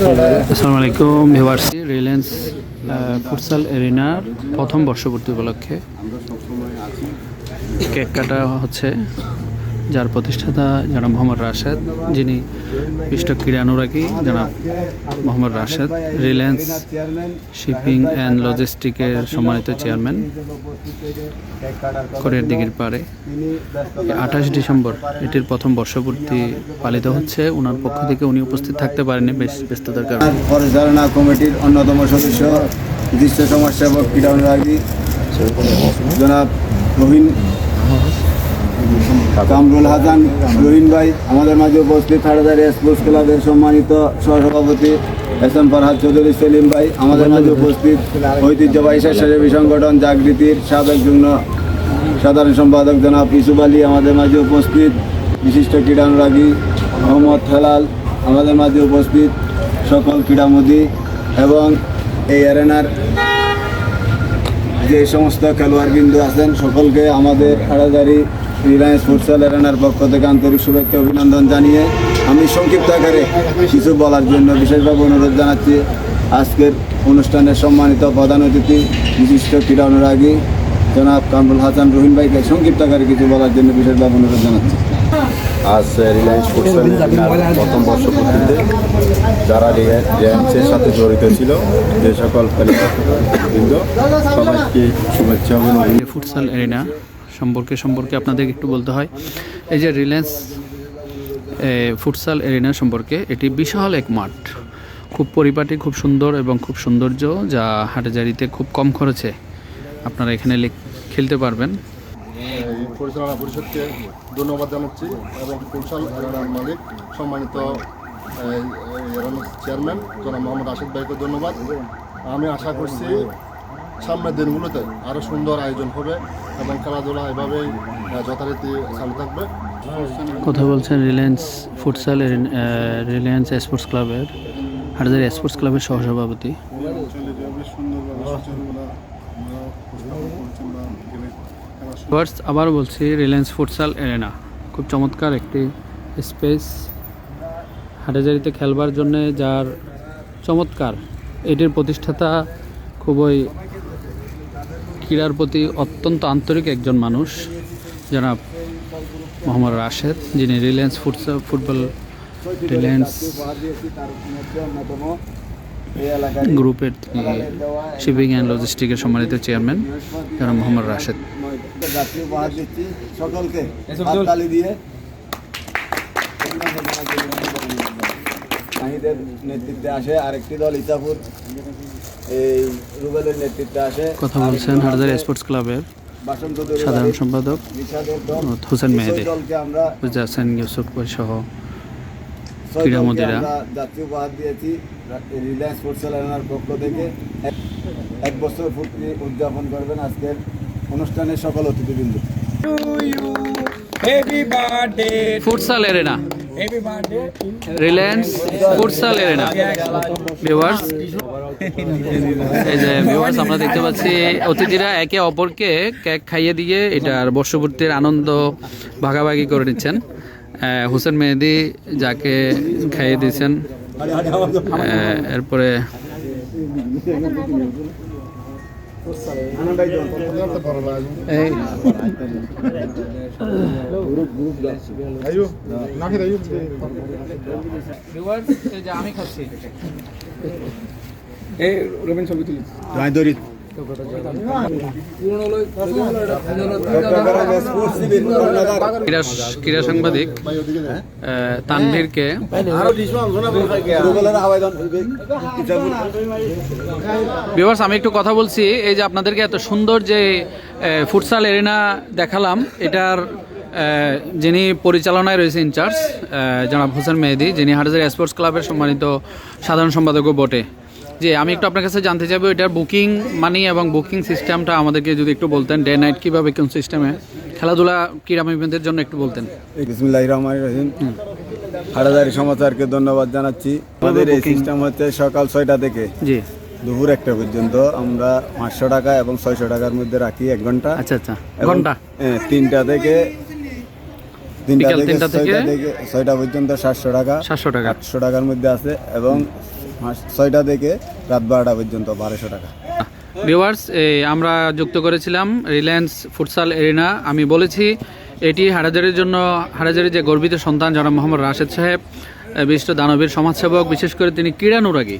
আসসালামু আলাইকুম রিলায়েন্স ফুটসাল এরিনার প্রথম বর্ষপূর্তি উপলক্ষে। কেক কাটা হচ্ছে। যার প্রতিষ্ঠাতা জনাব মোহাম্মদ রাশেদ, যিনি বিষ্ট ক্রীড়া অনুরাগী জনাব Mohammad Rashed, Reliance shipping and লজিস্টিকের সম্মানিত চেয়ারম্যান, কোরিয়ার দিঘির পারে আঠাশ ডিসেম্বর এটির প্রথম বর্ষপূর্তি পালিত হচ্ছে। ওনার পক্ষ থেকে উনি উপস্থিত থাকতে পারেননি, বেশ ব্যস্ততার কারণে। পরিচালনা কমিটির অন্যতম সদস্য দৃশ্য সমাজসেবক, ক্রীড়া অনুরাগী জনাব রহিন কামরুল হাসান রহিন ভাই, আমাদের মাঝে উপস্থিত হাটাদারি স্পোর্টস ক্লাবের সম্মানিত সহসভাপতি এস এম ফরহাদ চৌধুরী, সেলিম ভাই, আমাদের মাঝে উপস্থিত ঐতিহ্যবাহী স্বেচ্ছাসেবী সংগঠন জাগৃতির সাবেক যুগ্ম সাধারণ সম্পাদক জনাব ইসুফ আলী, আমাদের মাঝে উপস্থিত বিশিষ্ট ক্রীড়ানুরাগী মোহাম্মদ হেলাল, আমাদের মাঝে উপস্থিত সকল ক্রীড়ামোদী এবং এই অ্যারেনার যে সমস্ত খেলোয়াড় খেলোয়াড়বৃন্দ আছেন, সকলকে আমাদের হাড়াজারি রিলায়েন্স ফুটসাল অ্যারেনার পক্ষ থেকে আন্তরিক শুভেচ্ছা অভিনন্দন জানিয়ে আমি সংক্ষিপ্ত আকারে কিছু বলার জন্য বিশেষভাবে অনুরোধ জানাচ্ছি। আজকের অনুষ্ঠানের সম্মানিত প্রধান অতিথি বিশিষ্ট ক্রীড়া অনুরাগী জনাব কামরুল হাসান রহিম ভাইকে সংক্ষিপ্ত আকারে কিছু বলার জন্য বিশেষভাবে অনুরোধ জানাচ্ছি। আজ রিলায়েন্স ফুটসলের প্রথম বর্ষপূর্তিতে যারা রিলায়েন্স- রিলায়েন্সের সাথে জড়িত ছিল যে সকল খেলোয়াড়বৃন্দ সবাইকে শুভেচ্ছা অভিনন্দন। ফুটসাল এরিনা সম্পর্কে সম্পর্কে আপনাদের একটু বলতে হয়। এই যে রিলায়েন্স ফুটসাল এরিনা সম্পর্কে, এটি বিশাল এক মাঠ। খুব পরিপাটি, খুব সুন্দর এবং খুব সৌন্দর্য, যা হাটেজারিতে খুব কম খরচে আপনারা এখানে খেলতে পারবেন। পরিচালনা পরিষদকে ধন্যবাদ জানাচ্ছি এবং কুলশাল এলাকার মালিক, সম্মানিত চেয়ারম্যান, জনাব মোহাম্মদ আশিদ ভাইকে ধন্যবাদ। আমি আশা করছি সামনের দিনগুলোতে আরও সুন্দর আয়োজন হবে এবং খেলাধুলা এভাবেই যথারীতি চালু থাকবে। কথা বলছেন Reliance futsal arena- Reliance sports ক্লাবের হাটাজারি স্পোর্টস ক্লাবের সহসভাপতি। ফার্স্ট আবার বলছি রিলায়েন্স ফুটসাল এরেনা খুব চমৎকার একটি স্পেস হাটাজারিতে খেলবার জন্যে যার চমৎকার, এটির প্রতিষ্ঠাতা খুবই ক্রীড়ার প্রতি অত্যন্ত আন্তরিক একজন মানুষ যারা মোহাম্মদ রাশেদ যিনি রিলায়েন্স ফুটস ফুটবল রিলায়েন্স গ্রুপের তিনি শিপিং অ্যান্ড লজিস্টিকের সম্মানিত চেয়ারম্যান যারা মোহাম্মদ রাশেদ। জাতীয় উপহার দিচ্ছি সকলকে। দিয়ে নাহিদের নেতৃত্বে আসে আরেকটি দল ইসাপুর। এই রুবেলের নেতৃত্বে আসে কথা বলছেন হাটাজারি স্পোর্টস ক্লাবের সাধারণ সম্পাদক হোসেন মেহেদি আমরা বুঝাচ্ছেন ইউসুফ ভাই সহ। দলকে আমরা জাতীয় উপহার দিয়েছি রিলায়েন্স স্পোর্টস এলাকার পক্ষ থেকে। এক- এক বছর পূর্তি উদযাপন করবেন আজকের অনুষ্ঠানের সকল অতিথিবৃন্দ। Happy birthday, futsal arena happy birthday. Reliance futsal arena viewers এই যে ভিউয়ার্স আমরা দেখতে পাচ্ছি অতিথিরা একে অপরকে কেক খাইয়ে দিয়ে এটার বর্ষপূর্তির আনন্দ ভাগাভাগি করে নিচ্ছেন। হোসেন মেহেদি যাকে খাইয়ে দিয়েছেন। এরপরে আমি খাচ্ছি এই রবীন্দ্র ছবি তুলি। ক্রীড়া সাংবাদিক তানভীরকে ভিউয়ার্স আমি একটু কথা বলছি, এই যে আপনাদেরকে এত সুন্দর যে ফুটসাল এরিনা দেখালাম, এটার যিনি পরিচালনায় রয়েছে ইনচার্জ জনাব হোসেন মেহেদি, যিনি হাটাজারি স্পোর্টস ক্লাবের সম্মানিত সাধারণ সম্পাদকও বটে। যে আমি একটু আপনার কাছে জানতে চাইব এটার বুকিং মানি এবং বুকিং সিস্টেমটা আমাদেরকে যদি একটু বলতেন ডে নাইট কীভাবে কোন সিস্টেমে খেলাধুলা ক্রীড়ামীদের জন্য একটু বলতেন। বিসমিল্লাহ রহমান রহিম। হাটাদারি সমাচারকে ধন্যবাদ জানাচ্ছি। আমাদের এই সিস্টেম হচ্ছে সকাল ছয়টা থেকে জি। দুপুর একটা পর্যন্ত। আমরা পাঁচশো টাকা এবং ছয়শো টাকার মধ্যে রাখি এক ঘণ্টা। আচ্ছা আচ্ছা। ঘণ্টা? হ্যাঁ, তিনটা থেকে তিনটা থেকে ছয়টা পর্যন্ত সাতশো টাকা। সাতশো টাকা। আটশো টাকার মধ্যে আছে। এবং ছয়টা থেকে রাত বারোটা পর্যন্ত, বারোশো টাকা। ভিউয়ার্স আমরা যুক্ত করেছিলাম রিলায়েন্স ফুটসাল এরিনা। আমি বলেছি, এটি হারাজারির জন্য, হারাজারির যে গর্বিত সন্তান যারা মোহাম্মদ রাশেদ সাহেব বিশিষ্ট দানবীর সমাজসেবক, বিশেষ করে তিনি ক্রীড়ানুরাগী।